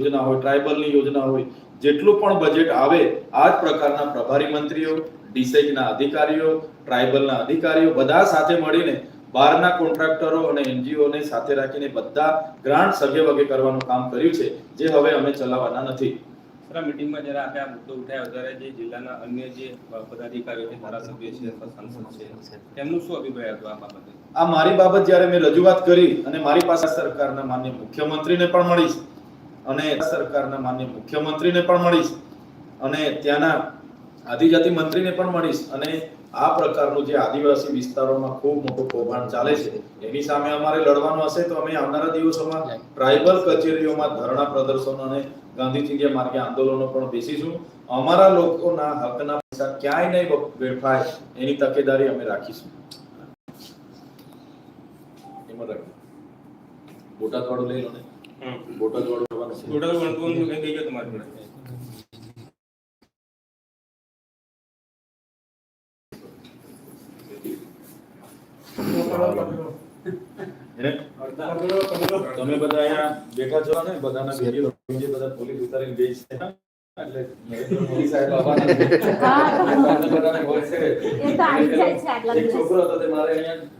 યોજના હોય ટ્રાઇબલની યોજના હોય જેટલું પણ બજેટ આવે આ જ પ્રકારના પ્રભારી મંત્રીઓ ડીસેકના અધિકારીઓ ટ્રાઇબલના અધિકારીઓ બધા સાથે મળીને બહારના કોન્ટ્રાક્ટરો અને એનજીઓને સાથે રાખીને બધા ગ્રાન્ટ સગે વગે કરવાનું કામ કર્યું છે જે હવે અમે ચલાવવાના નથી. સર મિટિંગમાં જ્યારે આપણે આ મુદ્દો ઉઠાયો ત્યારે જે જિલ્લાના અન્ય જે પદાધિકારીઓ છે ધારાસભ્ય છે સાંસદ છે તેમનું શું અભિપ્રાય હતો આ બાબતે? આ મારી બાબત જ્યારે મેં રજૂઆત કરી અને મારી પાસે સરકારના માન્ય મુખ્યમંત્રીને પણ મળીશ અને સરકારના માન્ય મુખ્યમંત્રીને પણ મળીશ અને ત્યાંના આદિજાતિ મંત્રીને પણ મળીશ અને આ પ્રકારનું જે આદિવાસી વિસ્તારોમાં ખૂબ મોટું કૌભાંડ ચાલે છે એની સામે અમારે લડવાનું હશે તો અમે આવનારા દિવસોમાં ટ્રાઇબલ કચેરીઓમાં ધરણા પ્રદર્શનો અને ગાંધી ચિંધ્યા માર્ગે આંદોલનો પણ બેસીશું. અમારા લોકોના હકના પૈસા ક્યાંય નહીં વેડફાય એની તકેદારી અમે રાખીશું. બોટાદ વાળું લઈ લો ને. બોટાદ વાળું કરવાનું છે? ટોટલ વણતું કંઈ થઈ તમારી જોડે તમે બધા અહીંયા બેઠા છો ને બધાના વીડિયો બધા પોલીસ ઉતારીને ગઈ છે એટલે મોદી સાહેબ આવવાના છે. બધાને હોય છે. એક છોકરો હતો તે મારે અહીંયા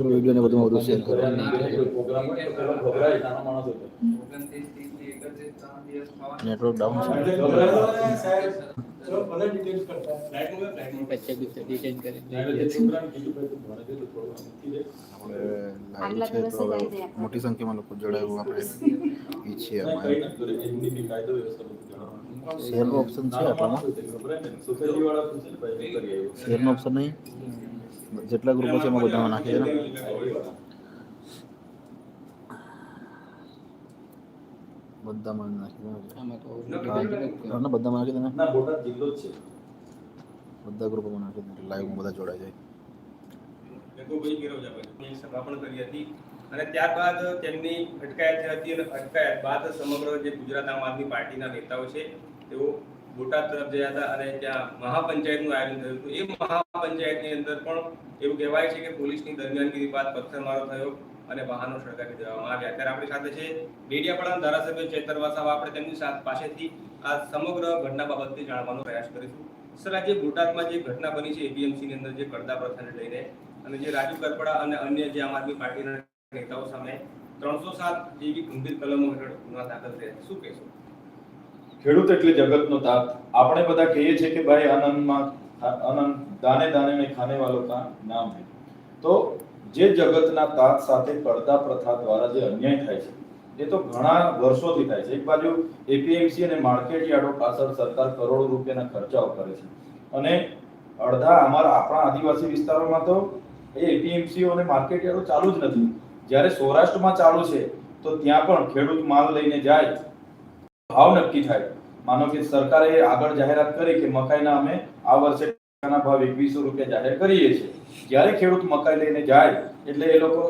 રહ્યો. છે. શેર અહીંયા શેર કરું. નેટવર્ક ડાઉન છે મોટી સંખ્યામાં લોકો જોડાયું આપણે ઈચ્છીએ. શેરનો ઓપ્શન છે આપણામાં? શેરનો ઓપ્શન નહીં? જેટલા ગ્રુપો છે એમાં બધામાં નાખી દે બધામાં નાખી દે ને ના, બોટાદ જિલ્લો જ છે. બધા ગ્રુપોમાં નાખી દે લાઈવમાં બધા જોડાઈ જાય. મેઘુભાઈ ગિરવજાભાઈ ની સભા પણ કરી હતી. અને ત્યારબાદ તેમની અટકાયત હતી અને અટકાયત બાદ સમગ્ર જે ગુજરાત આમ આદમી પાર્ટીના નેતાઓ છે તેઓ બોટાદ તરફ ગયા હતા અને ત્યાં મહાપંચાયતનું આયોજન થયું હતું. એ મહાપંચાયતની અંદર પણ એવું કહેવાય છે કે પોલીસની દરમિયાનગીરી બાદ પથ્થરમારો થયો અને વાહનો સળગાવી દેવામાં આવ્યા. ત્યારે આપણી સાથે છે ડેડિયાપાડાના ધારાસભ્ય ચેતર વસાવા આપણે તેમની સાથે પાસેથી આ સમગ્ર ઘટના બાબતે જાણવાનો પ્રયાસ કરીશું. સર, આજે બોટાદમાં જે ઘટના બની છે એપીએમસીની અંદર, જે કરદા પ્રથાને લઈને અને જે રાજુ કરપડા અને અન્ય જે આમ આદમી પાર્ટીના નેતાઓ સામે ત્રણસો સાત જેવી ગંભીર કલમો હેઠળ ગુના દાખલ થયા શું કહેશો? ખેડૂત એટલે જગતનો તાત. આપણે બધા કહીએ છીએ કે ભાઈ અનંતમાં અનંત દાને દાને ને ખાને વાલો કા નામ હે તો જે જગતના તાત સાથે પડતા પ્રથા દ્વારા જે અન્યાય થાય છે, એ તો ઘણા વર્ષોથી થાય છે. એક બાજુ એપીએમસી અને માર્કેટયાર્ડો પાછળ સરકાર કરોડો રૂપિયાના ખર્ચાઓ કરે છે. અને અડધા અમારા આપણા આદિવાસી વિસ્તારોમાં તો એ એપીએમસીઓ અને માર્કેટયાર્ડો ચાલુ જ નથી. જ્યારે સૌરાષ્ટ્રમાં ચાલુ છે, તો ત્યાં પણ ખેડૂત માલ લઈને જાય ભાવ નક્કી થાય. માનો કે સરકારે આગળ જાહેરાત કરી કે મકાઈના અમે આ વર્ષે ભાવ એકવીસો રૂપિયા જાહેર કરીએ છીએ. જ્યારે ખેડૂત મકાઈ લઈને જાય, એટલે એ લોકો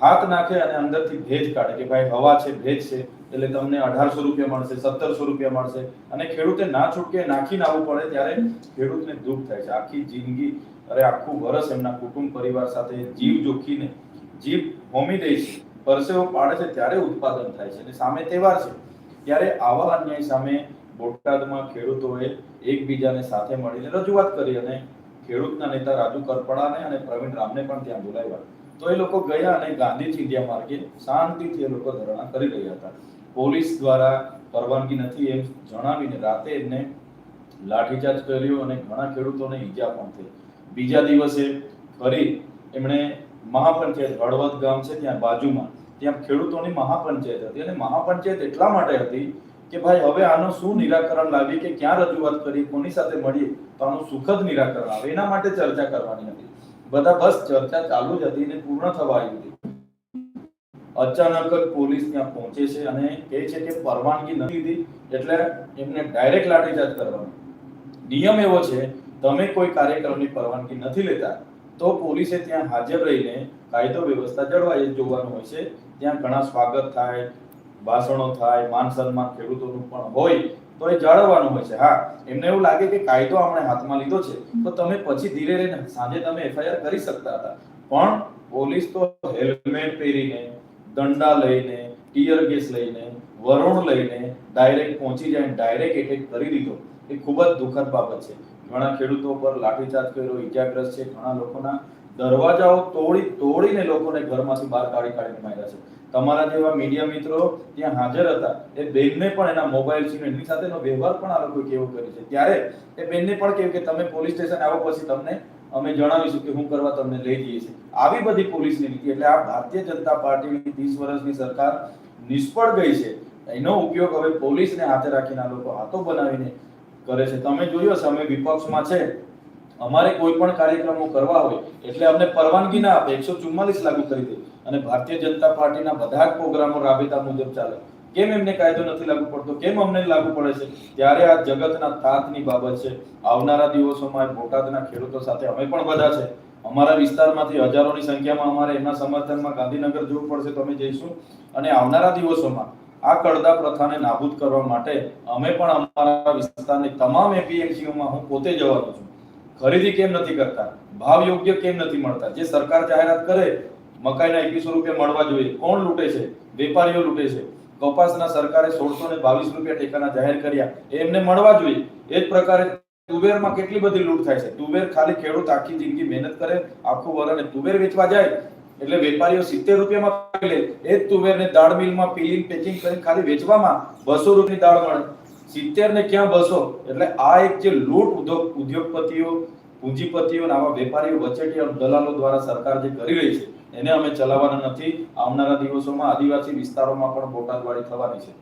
હાથ નાખે અને અંદરથી ભેજ કાઢે કે ભાઈ હવા છે, ભેજ છે, એટલે તમને અઢારસો રૂપિયા મળશે, સત્તરસો રૂપિયા મળશે. અને ખેડૂતે ના છૂટકે નાખીને આવવું પડે ત્યારે ખેડૂતને દુઃખ થાય છે. આખી જિંદગી, અરે આખું વર્ષ એમના કુટુંબ પરિવાર સાથે જીવ જોખીને જીવ હોમી દે છે. પરસેવો પાડે છે ત્યારે ઉત્પાદન થાય છે. અને સામે તહેવાર છે. ત્યારે આવા અન્યાય સામે બોટાદમાં ખેડૂતોએ એકબીજાને સાથે મળીને રજૂઆત કરી અને ખેડૂતના નેતા રાજુ કરપડાને અને પ્રવીણ રામને પણ ત્યાં બોલાવ્યા. તો એ લોકો ગયા અને ગાંધી ચિંધ્યા માર્ગે શાંતિથી એ લોકો ધરણા કરી રહ્યા હતા. પોલીસ દ્વારા પરવાનગી નથી એમ જણાવીને રાતે એમને લાઠીચાર્જ કર્યો અને ઘણા ખેડૂતોને ઈજા પણ થઈ. બીજા દિવસે ફરી એમણે મહાપંચાયત હળવદ ગામ છે ત્યાં બાજુમાં ત્યાં ખેડૂતોની મહાપંચાયત હતી અને મહાપંચાયત એટલા માટે હતી કે ભાઈ, હવે આનું શું નિરાકરણ લાવીએ કે ક્યાં રજૂઆત કરી કોની સાથે મળીએ, તો આનું સુખદ નિરાકરણ આવે. એના માટે ચર્ચા કરવાની હતી. બધા બસ ચર્ચા ચાલુ જ હતી અને પૂર્ણ થવા આવી હતી. અચાનક જ પોલીસ ત્યાં પહોંચે છે અને કહે છે કે પરવાનગી નથી લીધી, એટલે એમને ડાયરેક્ટ લાઠીચાર્જ કરવાનો. નિયમ એવો છે, તમે કોઈ કાર્યક્રમની પરવાનગી નથી લેતા, તો પોલીસે ત્યાં હાજર રહીને કાયદો વ્યવસ્થા જળવાય જોવાનું હોય છે. ત્યાં ઘણા સ્વાગત થાય, ભાષણો થાય માન સન્માન ખેડૂતોનું પણ હોય, તો એ જાળવવાનું હોય છે. હા, એમને એવું લાગે કે કાયદો આપણે હાથમાં લીધો છે, તો તમે પછી ધીરે રહીને સાંજે તમે એફઆઈઆર કરી શકતા હતા. પણ પોલીસ તો હેલ્મેટ પહેરીને, દંડા લઈને, ટીયર ગેસ લઈને, વરુણ લઈને ડાયરેક્ટ પહોંચી જાય ડાયરેક્ટ એટેક કરી દીધો, એ ખૂબ જ દુઃખદ બાબત છે. ઘણા ખેડૂતો પર લાઠીચાર્જ કર્યો ઇજાગ્રસ્ત છે, ઘણા લોકોના દરવાજાઓ તોડી તોડીને લોકોને ઘરમાંથી બહાર કાઢી કાઢીને માર્યા છે. તમારા જેવા મીડિયા મિત્રો ત્યાં હાજર હતા, એ બેનને પણ એના મોબાઈલ છે એની સાથેનો વ્યવહાર પણ આ લોકોએ કેવો કર્યો છે. ત્યારે એ બેનને પણ કહ્યું કે તમે પોલીસ સ્ટેશન આવો પછી તમને અમે જણાવીશું કે શું કરવા તમને લઈ જઈએ છીએ. આવી બધી પોલીસની નીતિ, એટલે આ ભારતીય જનતા પાર્ટીની ત્રીસ વર્ષની સરકાર નિષ્ફળ ગઈ છે. એનો ઉપયોગ હવે પોલીસને હાથે રાખીને લોકો હાથો બનાવીને કરે છે. તમે જોયો હશે, અમે વિપક્ષમાં છે. અમારે કોઈ પણ કાર્યક્રમો કરવા હોય, એટલે અમને પરવાનગી ના આપે. એકસો ચુમ્માલીસ લાગુ કરી દે. અને ભારતીય જનતા પાર્ટીના બધા જ પ્રોગ્રામો રાબેતા મુજબ ચાલે. કેમ એમને કાયદો નથી લાગુ પડતો? કેમ અમને લાગુ પડે છે? ત્યારે આ જગતના તાતની બાબત છે. આવનારા દિવસોમાં બોટાદના ખેડૂતો સાથે અમે પણ બધા છે. અમારા વિસ્તારમાંથી હજારોની સંખ્યામાં અમારે એમના સમર્થનમાં ગાંધીનગર જવું પડશે તો અમે જઈશું. અને આવનારા દિવસોમાં આ કડદા પ્રથાને નાબૂદ કરવા માટે અમે પણ અમારા વિસ્તારની તમામ એપીએમસીઓમાં હું પોતે જવાનો છું. ખરીદી કેમ નથી કરતા? ભાવ યોગ્ય કેમ નથી મળતા? જે સરકાર જાહેરાત કરે, મકાઈના એકવીસો રૂપિયા મળવા જોઈએ. કોણ લૂંટે છે? વેપારીઓ લૂંટે છે. કપાસના સરકારે સોળસો ને બાવીસ રૂપિયા ટેકાના જાહેર કર્યા. એમને મળવા જોઈએ. એ જ પ્રકારે તુવેરમાં કેટલી બધી લૂંટ થાય છે? તુવેર ખાલી ખેડૂત આખી જિંદગી મહેનત કરે, આખું વર અને તુવેર વેચવા જાય. એટલે વેપારીઓ સિત્તેર રૂપિયામાં લે. એ જ તુવેરને દાળ મિલમાં પીલિંગ પેકિંગ કરી ખાલી વેચવામાં બસો રૂપિયાની દાળ મળે. સિત્તેર ને ક્યાં બસો? એટલે આ એક જે લૂંટ ઉદ્યોગ ઉદ્યોગપતિઓ, પૂંજીપતિઓ અને આવા વેપારીઓ વચેટિયા દલાલો દ્વારા સરકાર જે કરી રહી છે, એને અમે ચલાવવાના નથી. આવનારા દિવસોમાં આદિવાસી વિસ્તારોમાં પણ બોટાદવાળી થવાની છે.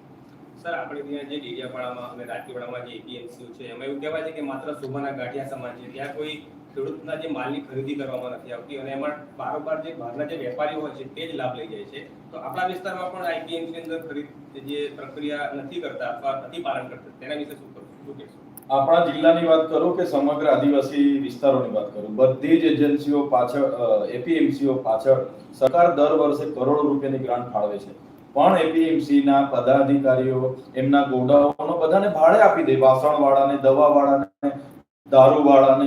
સર, આપણે ત્યાં જે ડેડિયાપાડામાં અને રાજપીપળામાં જે એપીએમસીઓ છે, એમાં એવું કહેવાય છે કે માત્ર શોભાના ગાંઠિયા સમાન છે. ત્યાં કોઈ ખેડૂતના જે માલની ખરીદી કરવામાં નથી આવતી અને એમાં બારોબાર જે બહારના જે વેપારીઓ હોય છે, તે જ લાભ લઈ જાય છે. તો આપણા વિસ્તારમાં પણ આઈપીએમસી અંદર ખરીદ જે પ્રક્રિયા નથી કરતા, અથવા નથી પાલન કરતા, તેના વિશે શું શું કહેશો? આપણા જિલ્લાની વાત કરું કે સમગ્ર આદિવાસી વિસ્તારોની વાત કરું? બધી જ એજન્સીઓ પાછળ એપીએમસીઓ પાછળ સરકાર દર વર્ષે કરોડો રૂપિયાની ગ્રાન્ટ ફાળવે છે. પણ એપીએમસી ના પદાધિકારીઓ એમના ગોડાઓનો બધાને ભાડે આપી દે. વાસણ દવાવાળાને દવા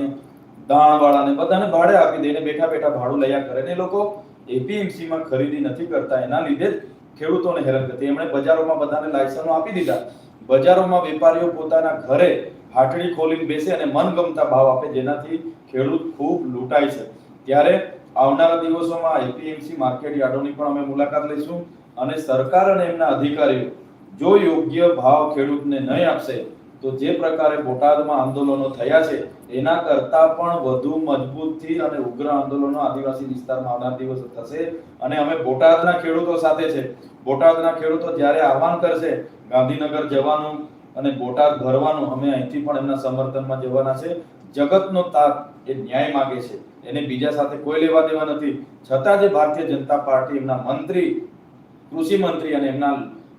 દાણવાળાને બધાને ભાડે આપી દે. ને બેઠા બેઠા ભાડું લયા કરે. ને લોકો એપીએમસી માં ખરીદી નથી કરતા. એના લીધે જ ખેડૂતોને હેરાન કરી એમણે બજારોમાં બધાને લાયસન્સો આપી દીધા. બજારોમાં વેપારીઓ પોતાના ઘરે હાટડી ખોલીને બેસે અને મનગમતા ભાવ આપે, જેનાથી ખેડૂત ખૂબ લૂંટાય છે. ત્યારે આવનારા દિવસોમાં એપીએમસી માર્કેટ યાર્ડોની પણ અમે મુલાકાત લઈશું અને સરકાર અને એમના અધિકારીઓ જો યોગ્ય ભાવ ખેડૂતને નહીં આપશે તો જે પ્રકારે બોટાદમાં આંદોલનો થયા છે, એના કરતા પણ વધુ મજબૂતથી અને ઉગ્ર આંદોલનો આદિવાસી વિસ્તારમાં આવનાર દિવસ થશે. અને અમે બોટાદના ખેડૂતો સાથે છે. બોટાદના ખેડૂતો જ્યારે આહવાન કરશે, ગાંધીનગર જવાનું અને બોટાદ ભરવાનું, અમે અહીંથી પણ એમના સમર્થનમાં જવાના છે. જગતનો તાત એ ન્યાય માગે છે. એને બીજા સાથે કોઈ લેવા દેવા નથી. છતાં જે ભારતીય જનતા પાર્ટી એમના મંત્રી, કૃષિ મંત્રી અને એમના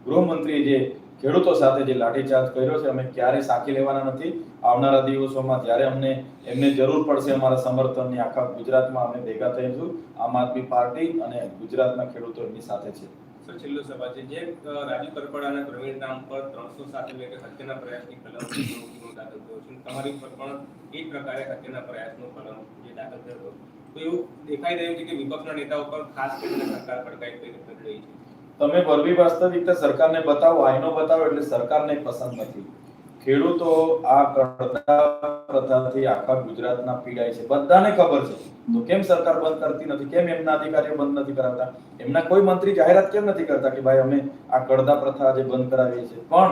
ગૃહમંત્રી જે ખેડૂતો સાથે જે લાઠીચાર્જ કર્યો છે, અમે ક્યારેય સાંકી લેવાના નથી. આવનારા દિવસોમાં જ્યારે અમને એમને જરૂર પડશે અમારા સમર્થનની, આખા ગુજરાતમાં અમે ભેગા થઈશું. આમ આદમી પાર્ટી અને ગુજરાતના ખેડૂતો એમની સાથે છે. છેલ્લો સવાલ છે. જે રાજીવ રાજુ કરપડાના પ્રવીણ નામ પર ત્રણસો એટલે કે હત્યાના પ્રયાસની કલમ દાખલ થયો છે. તમારી ઉપર પણ એ પ્રકારે હત્યાના પ્રયાસનો કલમ જે દાખલ થયો તો એવું દેખાઈ રહ્યું છે કે વિપક્ષના નેતાઓ પર ખાસ કરીને સરકાર પડકાઈ રહી છે. તમે વરવી વાસ્તવિકતા સરકારને બતાવો, આઈનો બતાવો એટલે સરકારને પસંદ નથી. ખેડૂતો આ કરતા પ્રથાથી આખા ગુજરાતના પીડાય છે. બધાને ખબર છે. તો કેમ સરકાર બંધ કરતી નથી? કેમ એમના અધિકારીઓ બંધ નથી કરાવતા? એમના કોઈ મંત્રી જાહેરાત કેમ નથી કરતા કે ભાઈ અમે આ કડદા પ્રથા જે બંધ કરાવીએ છીએ? પણ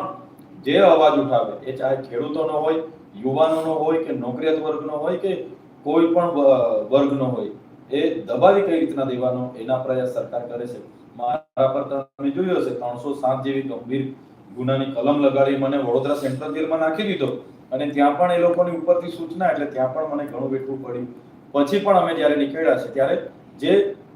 જે અવાજ ઉઠાવે, એ ચાહે ખેડૂતોનો હોય, યુવાનોનો હોય કે નોકરિયાત વર્ગનો હોય કે કોઈ પણ વર્ગનો હોય, એ દબાવી કઈ રીતના દેવાનો એના પ્રયાસ સરકાર કરે છે? મારા પર તમે જોયું હશે, ત્રણસો સાત જેવી ગંભીર ગુનાની કલમ લગાડી મને વડોદરા સેન્ટ્રલ જેલમાં નાખી દીધો. અને ત્યાં પણ એ લોકોની ઉપરથી સૂચના એટલે ત્યાં પણ મને ઘણું વેઠવું પડ્યું. પછી પણ અમે જ્યારે નીકળ્યા છે ત્યારે જે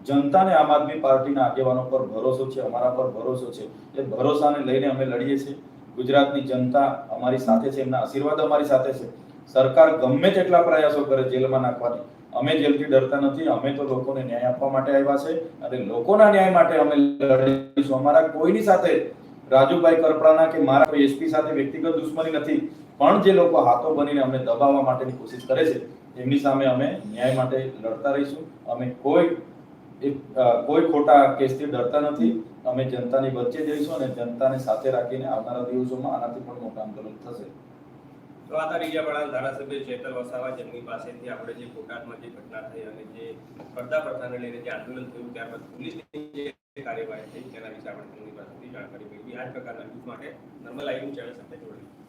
જનતાને આમ આદમી પાર્ટીના આગેવાનો પર ભરોસો છે, અમારા પર ભરોસો છે, એ ભરોસાને લઈને અમે લડીએ છીએ. ગુજરાતની જનતા અમારી સાથે છે, એમના આશીર્વાદ અમારી સાથે છે. સરકાર ગમે તેટલા પ્રયાસો કરે જેલમાં નાખવાની અમે જેલથી ડરતા નથી, અમે તો લોકોને ન્યાય આપવા માટે આવ્યા છે અને લોકોના ન્યાય માટે અમે લડીશું. અમારા કોઈની સાથે રાજુભાઈ કરપડાના કે મારા કોઈ એસપી સાથે વ્યક્તિગત દુશ્મની નથી, પણ જે લોકો હાથો બનીને અમને દબાવવા માટેની કોશિશ કરે છે, એમની સામે અમે ન્યાય માટે લડતા રહીશું. અમે કોઈ કોઈ ખોટા કેસથી ડરતા નથી. અમે જનતાની વચ્ચે જઈશું અને જનતાને સાથે રાખીને આવનારા દિવસોમાં આનાથી પણ મોટા આંદોલન થશે. તો આ હતા રીજાવાડા ધારાસભ્ય ચેતર વસાવા જેમની પાસેથી આપણે જે બોટાદમાં જે ઘટના થઈ અને જે પડદા પ્રથાને લઈને જે આંદોલન થયું, ત્યારબાદ પોલીસની જે કાર્યવાહી થઈ, તેના વિશે તેમની પાસેથી જાણકારી મેળવી. આ પ્રકારના ન્યૂઝ માટે નર્મલ લાઈવ ચેનલ સાથે જોડાયું